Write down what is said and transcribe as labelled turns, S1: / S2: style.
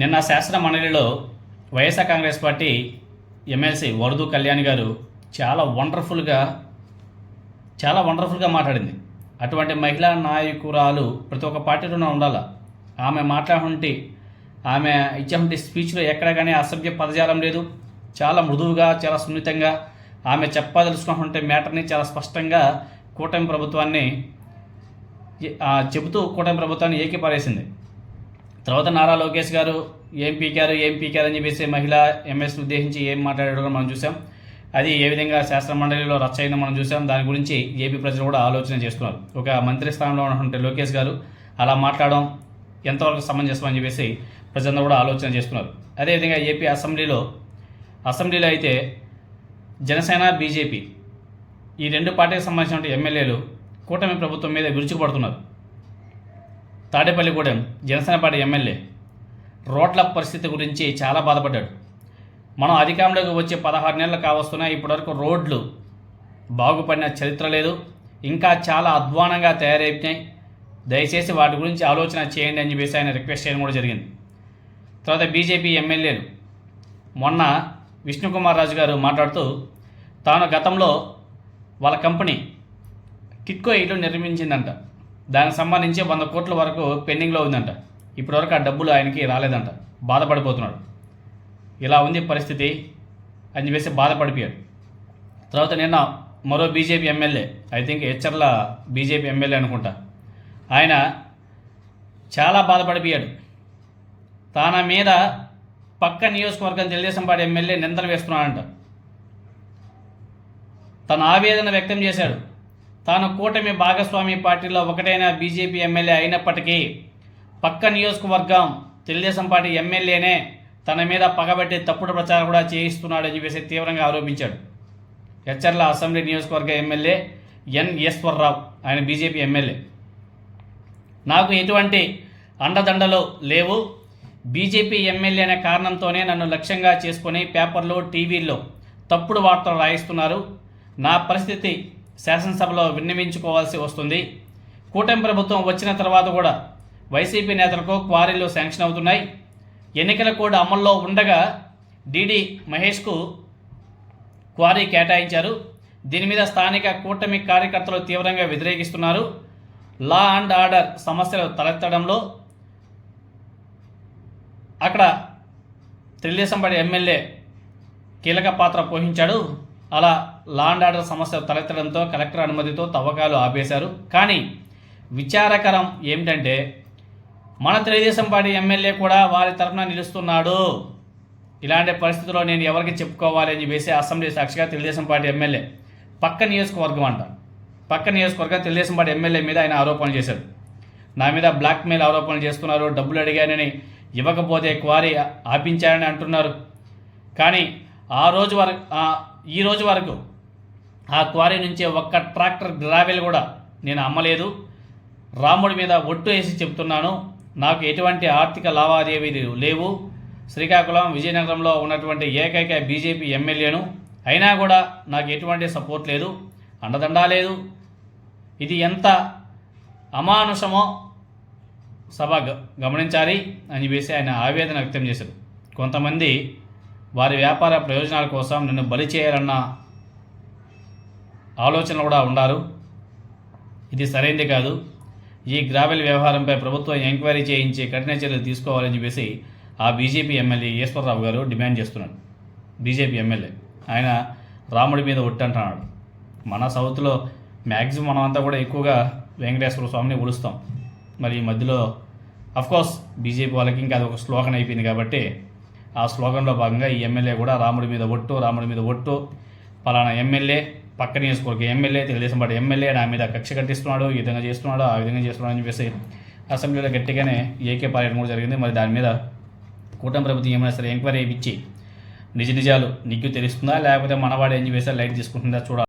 S1: నిన్న శాసన మండలిలో వైఎస్ఆర్ కాంగ్రెస్ పార్టీ ఎమ్మెల్సీ వరదు కళ్యాణ్ గారు చాలా వండర్ఫుల్గా చాలా వండర్ఫుల్గా మాట్లాడింది. అటువంటి మహిళా నాయకురాలు ప్రతి ఒక్క పార్టీలోనే ఉండాలి? ఆమె మాట్లాడుంటే ఆమె ఇచ్చేటువంటి స్పీచ్లో ఎక్కడ కానీ అసభ్య పదజాలం లేదు. చాలా మృదువుగా చాలా సున్నితంగా ఆమె చెప్పదలుచుకున్నటువంటి మ్యాటర్ని చాలా స్పష్టంగా కూటమి ప్రభుత్వాన్ని చెబుతూ కూటమి ప్రభుత్వాన్ని ఏకీపారేసింది. తర్వాత నారా లోకేష్ గారు ఏం పీకారు ఏం పీకారు అని చెప్పేసి మహిళా ఎంఎస్ని ఉద్దేశించి ఏం మాట్లాడారో మనం చూసాం అది ఏ విధంగా శాస్త్ర మండలిలో రచ్చ అయిందో మనం చూసాం దాని గురించి ఏపీ ప్రజలు కూడా ఆలోచన చేస్తున్నారు ఒక మంత్రి స్థానంలో ఉన్నటువంటి లోకేష్ గారు అలా మాట్లాడడం ఎంతవరకు సమంజసం అని చెప్పేసి ప్రజలందరూ కూడా ఆలోచన చేస్తున్నారు అదేవిధంగా ఏపీ అసెంబ్లీలో అసెంబ్లీలో అయితే జనసేన బీజేపీ ఈ రెండు పార్టీకి సంబంధించిన ఎమ్మెల్యేలు కూటమి ప్రభుత్వం మీద విరుచుకుపడుతున్నారు. తాడేపల్లిగూడెం జనసేనపాటి ఎమ్మెల్యే రోడ్ల పరిస్థితి గురించి చాలా బాధపడ్డాడు. మనం అధికారంలోకి వచ్చే పదహారు నెలలు కావస్తున్నా ఇప్పటివరకు రోడ్లు బాగుపడిన చరిత్ర లేదు. ఇంకా చాలా అధ్వానంగా తయారైపోయినాయి. దయచేసి వాటి గురించి ఆలోచన చేయండి అని చెప్పేసి ఆయన రిక్వెస్ట్ చేయడం కూడా జరిగింది. తర్వాత బీజేపీ ఎమ్మెల్యేలు మొన్న విష్ణుకుమార్ రాజు గారు మాట్లాడుతూ తాను గతంలో వాళ్ళ కంపెనీ కిట్కో ఇల్లు నిర్మించిందంట. దానికి సంబంధించి వంద కోట్ల వరకు పెండింగ్లో ఉందంట. ఇప్పటివరకు ఆ డబ్బులు ఆయనకి రాలేదంట. బాధపడిపోతున్నాడు. ఇలా ఉంది పరిస్థితి అని చెప్పేసి బాధపడిపోయాడు. తర్వాత నిన్న మరో BJP MLA I think Etcherla BJP MLA అనుకుంటా ఆయన చాలా బాధపడిపోయాడు. తన మీద పక్క నియోజకవర్గం తెలుగుదేశం పార్టీ ఎమ్మెల్యే నిందన వేస్తున్నాడంట. తన ఆవేదన వ్యక్తం చేశాడు. తాను కూటమి భాగస్వామి పార్టీలో ఒకటైన బీజేపీ ఎమ్మెల్యే అయినప్పటికీ పక్క నియోజకవర్గం తెలుగుదేశం పార్టీ ఎమ్మెల్యేనే తన మీద పగబట్టి తప్పుడు ప్రచారం కూడా చేయిస్తున్నాడని చెప్పేసి తీవ్రంగా ఆరోపించాడు. హెచ్చర్ల అసెంబ్లీ నియోజకవర్గ ఎమ్మెల్యే ఎన్ ఈశ్వర్రావు ఆయన బీజేపీ ఎమ్మెల్యే. నాకు ఎటువంటి అండదండలు లేవు. బీజేపీ ఎమ్మెల్యే అనే కారణంతోనే నన్ను లక్ష్యంగా చేసుకొని పేపర్లో టీవీల్లో తప్పుడు వార్తలు రాయిస్తున్నారు. నా పరిస్థితి శాసనసభలో విన్నవించుకోవాల్సి వస్తుంది. కూటమి ప్రభుత్వం వచ్చిన తర్వాత కూడా వైసీపీ నేతలకు క్వారీలు శాంక్షన్ అవుతున్నాయి. ఎన్నికల కోడ్ అమల్లో ఉండగా డీడీ మహేష్కు క్వారీ కేటాయించారు. దీని మీద స్థానిక కూటమి కార్యకర్తలు తీవ్రంగా వ్యతిరేకిస్తున్నారు. లా అండ్ ఆర్డర్ సమస్యలు తలెత్తడంలో అక్కడ తెలుగుదేశం పార్టీ ఎమ్మెల్యే కీలక పాత్ర పోషించాడు. అలా లాండ్ ఆర్డర్ సమస్య తలెత్తడంతో కలెక్టర్ అనుమతితో తవ్వకాలు ఆపేశారు. కానీ విచారకరం ఏమిటంటే మన తెలుగుదేశం పార్టీ ఎమ్మెల్యే కూడా వారి తరఫున నిలుస్తున్నాడు. ఇలాంటి పరిస్థితుల్లో నేను ఎవరికి చెప్పుకోవాలి అని చెప్పేసి అసెంబ్లీ సాక్షిగా తెలుగుదేశం పార్టీ ఎమ్మెల్యే పక్క నియోజకవర్గం అంట. పక్క నియోజకవర్గం తెలుగుదేశం పార్టీ ఎమ్మెల్యే మీద ఆయన ఆరోపణలు చేశారు. నా మీద బ్లాక్మెయిల్ ఆరోపణలు చేస్తున్నారు డబ్బులు అడిగానని ఇవ్వకపోతే క్వారీ ఆపించారని అంటున్నారు. కానీ ఆ రోజు వరకు ఈ రోజు వరకు ఆ క్వారీ నుంచి ఒక్క ట్రాక్టర్ గ్రావెల్ కూడా నేను అమ్మలేదు. రాముడి మీద ఒట్టు వేసి చెప్తున్నాను నాకు ఎటువంటి ఆర్థిక లావాదేవీలు లేవు. శ్రీకాకుళం విజయనగరంలో ఉన్నటువంటి ఏకైక బీజేపీ ఎమ్మెల్యేను అయినా కూడా నాకు ఎటువంటి సపోర్ట్ లేదు అండదండా లేదు. ఇది ఎంత అమానుషమో సభ గ- గమనించాలి అని చెప్పేసి ఆయన ఆవేదన వ్యక్తం చేశారు. కొంతమంది వారి వ్యాపార ప్రయోజనాల కోసం నన్ను బలి చేయాలన్న ఆలోచనలు కూడా ఉండారు. ఇది సరైనది కాదు. ఈ గ్రావెల్ వ్యవహారంపై ప్రభుత్వం ఎంక్వైరీ చేయించి కఠిన చర్యలు తీసుకోవాలని చెప్పేసి ఆ బీజేపీ ఎమ్మెల్యే ఈశ్వరరావు గారు డిమాండ్ చేస్తున్నాడు బీజేపీ ఎమ్మెల్యే. ఆయన రాముడి మీద ఒట్టంటున్నాడు మన సౌత్లో మ్యాక్సిమం మనమంతా కూడా ఎక్కువగా వెంకటేశ్వర స్వామిని ఉడుస్తాం మరి ఈ మధ్యలో అఫ్కోర్స్ బీజేపీ వాళ్ళకి ఇంకా అది ఒక స్లోగన్ అయిపోయింది కాబట్టి ఆ స్లోగన్లో భాగంగా ఈ ఎమ్మెల్యే కూడా రాముడి మీద ఒట్టు రాముడి మీద ఒట్టు. పలానా ఎమ్మెల్యే పక్క నియోజకవర్గ ఎమ్మెల్యే తెలుగుదేశం పార్టీ ఎమ్మెల్యే నా మీద కక్ష కట్టిస్తున్నాడు ఈ విధంగా చేస్తున్నాడు ఆ విధంగా చేస్తున్నాడు అని చెప్పేసి అసెంబ్లీలో గట్టిగానే ఏకే పర్యటన కూడా జరిగింది. మరి దాని మీద కూటమి ప్రభుత్వం ఏమైనా సరే ఎంక్వైరీ ఇచ్చి నిజ నిజాలు నిగ్గు తెలుస్తుందా? లేకపోతే మనవాడు ఏం చేసా లైట్ తీసుకుంటుందా? చూడాలి.